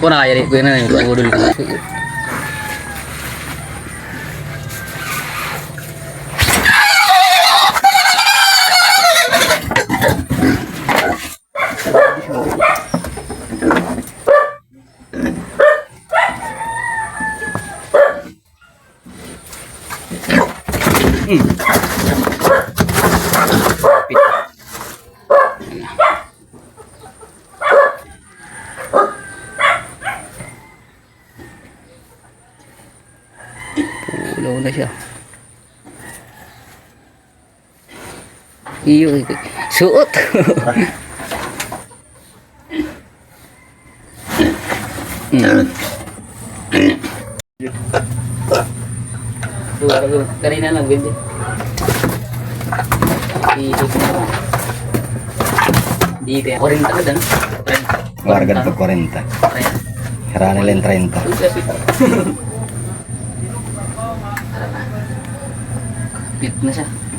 Kau nak jadi kena ni buat dulu. Mm. Pulaw na siya. Iyo, suot. Hmm. Tuwa, Kanina lang, Wendy. Iisip na lang. Di kaya 40 ka dan. Warga to 40. Harana nila yung 30. Bit na siya.